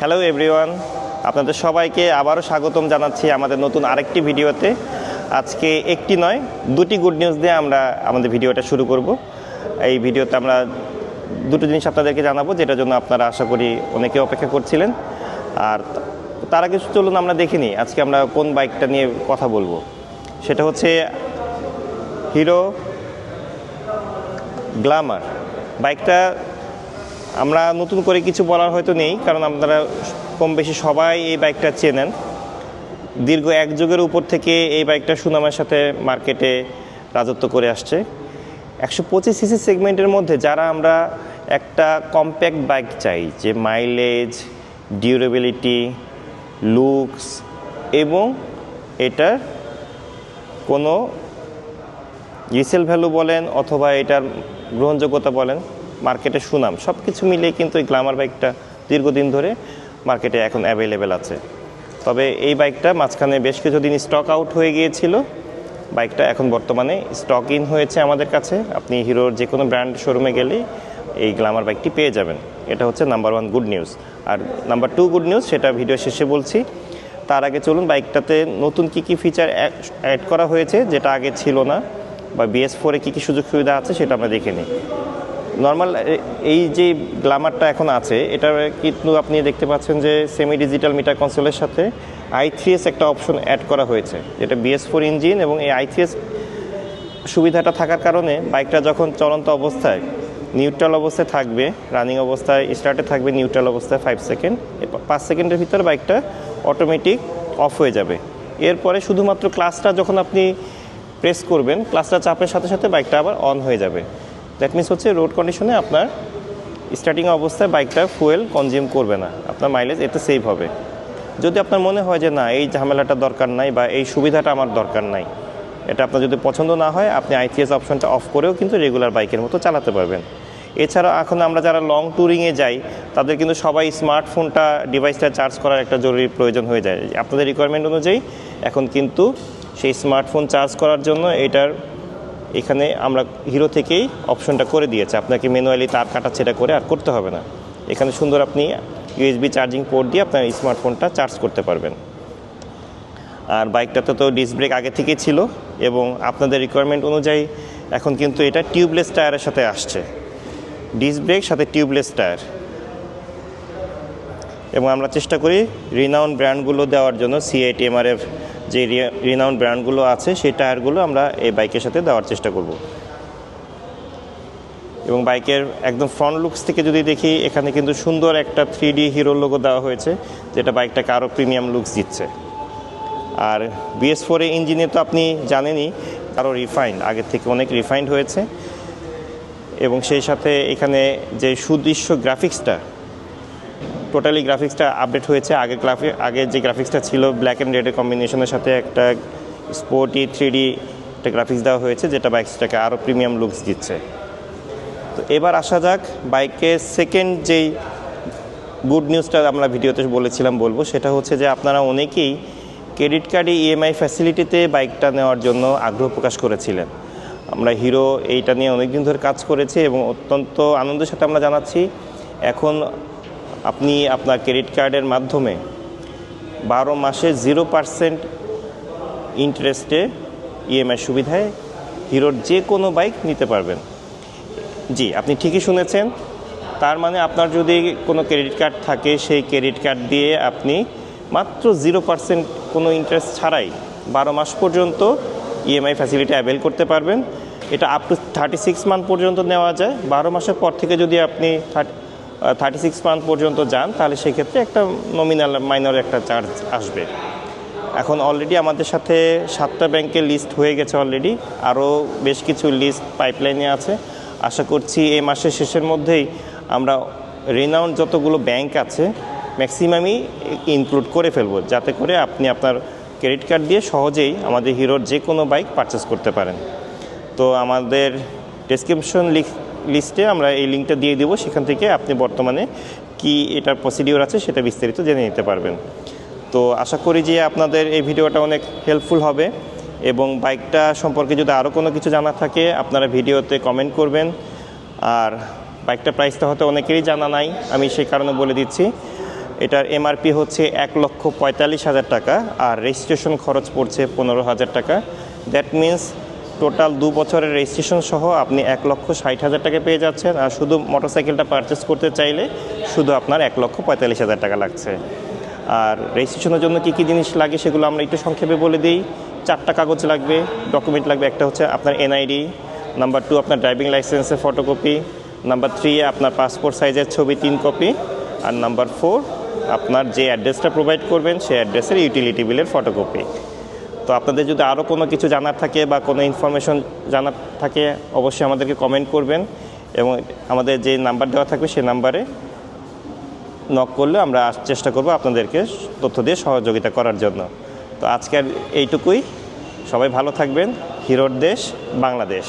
Hello everyone আপনাদের সবাইকে আবারও স্বাগতম জানাচ্ছি আমাদের নতুন আরেকটি ভিডিওতে। আজকে একটি নয়, দুটি গুড নিউজ দিয়ে আমরা আমাদের ভিডিওটা শুরু করব। এই ভিডিওতে আমরা দুটো জিনিস আপনাদেরকে জানাব যেটার জন্য আপনারা আশা করি অনেকে অপেক্ষা করছিলেন। আর তার আগে চলুন আমরা দেখে নিই, আজকে আমরা কোন বাইকটা নিয়ে কথা বলব। সেটা হচ্ছে হিরো গ্লামার বাইকটা আমরা নতুন করে কিছু বলার হয়তো নেই, কারণ আপনারা কম বেশি সবাই এই বাইকটা চেনেন। দীর্ঘ এক যুগের উপর থেকে এই বাইকটা সুনামের সাথে মার্কেটে রাজত্ব করে আসছে। একশো পঁচিশ সিসি সেগমেন্টের মধ্যে যারা আমরা একটা কম্প্যাক্ট বাইক চাই, যে মাইলেজ, ডিউরেবিলিটি, লুকস এবং এটার কোনো রিসেল ভ্যালু বলেন অথবা এটার গ্রহণযোগ্যতা বলেন মার্কেটে সুনাম সব কিছু মিলিয়ে কিন্তু এই গ্লামার বাইকটা দীর্ঘদিন ধরে মার্কেটে এখন অ্যাভেলেবেল আছে। তবে এই বাইকটা মাঝখানে বেশ কিছুদিন স্টক আউট হয়ে গিয়েছিল। বাইকটা এখন বর্তমানে স্টক ইন হয়েছে আমাদের কাছে। আপনি হিরোর যে কোনো ব্র্যান্ড শোরুমে গেলেই এই গ্লামার বাইকটি পেয়ে যাবেন। এটা হচ্ছে নাম্বার ওয়ান গুড নিউজ আর নাম্বার টু গুড নিউজ সেটা ভিডিও শেষে বলছি। তার আগে চলুন বাইকটাতে নতুন কি কি ফিচার অ্যাড করা হয়েছে, যেটা আগে ছিল না, বা বিএস ফোরে কী কী সুযোগ সুবিধা আছে, সেটা আমরা দেখে নিই। নর্মাল এই যে গ্লামারটা এখন আছে এটা কিন্তু আপনি দেখতে পাচ্ছেন যে সেমি ডিজিটাল মিটার কনসোলের সাথে আই একটা অপশন অ্যাড করা হয়েছে, যেটা বিএস ফোর ইঞ্জিন এবং এই আই সুবিধাটা থাকার কারণে বাইকটা যখন চলন্ত অবস্থায় নিউট্রাল অবস্থায় থাকবে রানিং অবস্থায় স্টার্টে থাকবে নিউট্রাল অবস্থায় ফাইভ সেকেন্ড পাঁচ সেকেন্ডের ভিতরে বাইকটা অটোমেটিক অফ হয়ে যাবে। এরপরে শুধুমাত্র ক্লাসটা যখন আপনি প্রেস করবেন ক্লাসটা চাপের সাথে সাথে বাইকটা আবার অন হয়ে যাবে। দ্যাট মিনস হচ্ছে রোড কন্ডিশনে আপনার স্টার্টিং অবস্থায় বাইকটা ফুয়েল কনজিউম করবে না। আপনার মাইলেজ এতে সেভ হবে। যদি আপনার মনে হয় যে না, এই ঝামেলাটা দরকার নাই বা এই সুবিধাটা আমার দরকার নাই, এটা আপনার যদি পছন্দ না হয়, আপনি আইটিএস অপশনটা অফ করেও কিন্তু রেগুলার বাইকের মতো চালাতে পারবেন। এছাড়া এখন আমরা যারা লং ট্যুরিংয়ে যাই, তাদের কিন্তু সবাই স্মার্টফোনটা ডিভাইসটা চার্জ করার একটা জরুরি প্রয়োজন হয়ে যায়। আপনাদের রিকোয়ারমেন্ট অনুযায়ী এখন কিন্তু সেই স্মার্টফোন চার্জ করার জন্য এটার এখানে আমরা হিরো থেকেই অপশনটা করে দিয়েছে। আপনাকে ম্যানুয়ালি তার কাটা ছেটা করে আর করতে হবে না। এখানে সুন্দর আপনি ইউএসবি চার্জিং পোর্ট দিয়ে আপনার স্মার্টফোনটা চার্জ করতে পারবেন। আর বাইকটাতে তো ডিস্ক ব্রেক আগে থেকেই ছিল এবং আপনাদের রিকোয়ারমেন্ট অনুযায়ী এখন কিন্তু এটা টিউবলেস টায়ারের সাথে আসছে। ডিস্ক ব্রেক সাথে টিউবলেস টায়ার এবং আমরা চেষ্টা করি রিনাউন ব্র্যান্ডগুলো দেওয়ার জন্য সিআইটি এমআরএফ যে রিনাউন্ড ব্র্যান্ডগুলো আছে, সেই টায়ারগুলো আমরা এই বাইকের সাথে দেওয়ার চেষ্টা করব। এবং বাইকের একদম ফ্রন্ট লুকস থেকে যদি দেখি, এখানে কিন্তু সুন্দর একটা থ্রি ডি হিরো লোগো দেওয়া হয়েছে, যেটা বাইকটাকে আরও প্রিমিয়াম লুকস দিচ্ছে। আর বিএস ফোরে ইঞ্জিনে তো আপনি জানেনই আরও রিফাইন্ড আগের থেকে অনেক রিফাইন্ড হয়েছে। এবং সেই সাথে এখানে যে সুদৃশ্য গ্রাফিক্সটা টোটালি গ্রাফিক্সটা আপডেট হয়েছে। আগে গ্রাফিক আগে যে গ্রাফিক্সটা ছিল ব্ল্যাক অ্যান্ড রেডের কম্বিনেশনের সাথে একটা স্পোর্টি থ্রি ডি একটা গ্রাফিক্স দেওয়া হয়েছে, যেটা বাইকটাকে আরও প্রিমিয়াম লুকস দিচ্ছে। তো এবার আসা যাক বাইকের সেকেন্ড যেই গুড নিউজটা আমরা ভিডিওতে বলেছিলাম, বলব, সেটা হচ্ছে যে আপনারা অনেকেই ক্রেডিট কার্ডে ইএমআই ফ্যাসিলিটিতে বাইকটা নেওয়ার জন্য আগ্রহ প্রকাশ করেছিলেন। আমরা হিরো এইটা নিয়ে অনেকদিন ধরে কাজ করেছি এবং অত্যন্ত আনন্দের সাথে আমরা জানাচ্ছি, এখন আপনি আপনার ক্রেডিট কার্ডের মাধ্যমে বারো মাসে জিরো পার্সেন্ট ইন্টারেস্টে ইএমআই সুবিধায় হিরোর যে কোনো বাইক নিতে পারবেন। জি, আপনি ঠিকই শুনেছেন। তার মানে আপনার যদি কোনো ক্রেডিট কার্ড থাকে, সেই ক্রেডিট কার্ড দিয়ে আপনি মাত্র জিরো পার্সেন্ট কোনো ইন্টারেস্ট ছাড়াই বারো মাস পর্যন্ত ইএমআই ফ্যাসিলিটি অ্যাভেল করতে পারবেন। এটা up to thirty six month পর্যন্ত নেওয়া যায়। বারো মাসের পর থেকে যদি আপনি থার্টি সিক্স মান্থ পর্যন্ত যান, তাহলে সেক্ষেত্রে একটা নমিনাল মাইনর একটা চার্জ আসবে। এখন অলরেডি আমাদের সাথে সাতটা ব্যাংকের লিস্ট হয়ে গেছে অলরেডি আরও বেশ কিছু লিস্ট পাইপলাইনে আছে। আশা করছি এই মাসের শেষের মধ্যেই আমরা রিনাউন্ড যতগুলো ব্যাংক আছে ম্যাক্সিমামই ইনক্লুড করে ফেলব, যাতে করে আপনি আপনার ক্রেডিট কার্ড দিয়ে সহজেই আমাদের হিরোর যে কোনো বাইক পারচেস করতে পারেন। তো আমাদের ডেসক্রিপশন লিস্টে আমরা এই লিঙ্কটা দিয়ে দেবো। সেখান থেকে আপনি বর্তমানে কি এটার প্রসিডিওর আছে সেটা বিস্তারিত জেনে নিতে পারবেন। তো আশা করি যে আপনাদের এই ভিডিওটা অনেক হেল্পফুল হবে এবং বাইকটা সম্পর্কে যদি আরও কোনো কিছু জানা থাকে, আপনারা ভিডিওতে কমেন্ট করবেন। আর বাইকটা প্রাইসটা হয়তো অনেকেরই জানা নাই, আমি সেই কারণে বলে দিচ্ছি। এটার এমআরপি হচ্ছে এক লক্ষ পঁয়তাল্লিশ হাজার টাকা আর রেজিস্ট্রেশন খরচ পড়ছে পনেরো হাজার টাকা। দ্যাট মিন্স টোটাল দু বছরের রেজিস্ট্রেশন সহ আপনি এক লক্ষ ষাট হাজার টাকা পেয়ে যাচ্ছেন। আর শুধু মোটরসাইকেলটা পারচেস করতে চাইলে শুধু আপনার এক লক্ষ পঁয়তাল্লিশ হাজার টাকা লাগছে। আর রেজিস্ট্রেশনের জন্য কী কী জিনিস লাগে সেগুলো আমরা একটু সংক্ষেপে বলে দিই। চারটা কাগজ লাগবে ডকুমেন্ট লাগবে। একটা হচ্ছে আপনার এনআইডি নাম্বার টু আপনার ড্রাইভিং লাইসেন্সের ফটোকপি নাম্বার থ্রি আপনার পাসপোর্ট সাইজের ছবি তিন কপি আর নাম্বার ফোর আপনার যে অ্যাড্রেসটা প্রোভাইড করবেন, সেই অ্যাড্রেসের ইউটিলিটি বিলের ফটোকপি তো আপনাদের যদি আরও কোনো কিছু জানার থাকে বা কোনো ইনফরমেশন জানার থাকে, অবশ্যই আমাদেরকে কমেন্ট করবেন এবং আমাদের যে নাম্বার দেওয়া থাকবে সেই নাম্বারে নক করলে আমরা চেষ্টা করব আপনাদেরকে তথ্য দিয়ে সহযোগিতা করার জন্য। তো আজকের এইটুকুই। সবাই ভালো থাকবেন। হিরোর দেশ, বাংলাদেশ।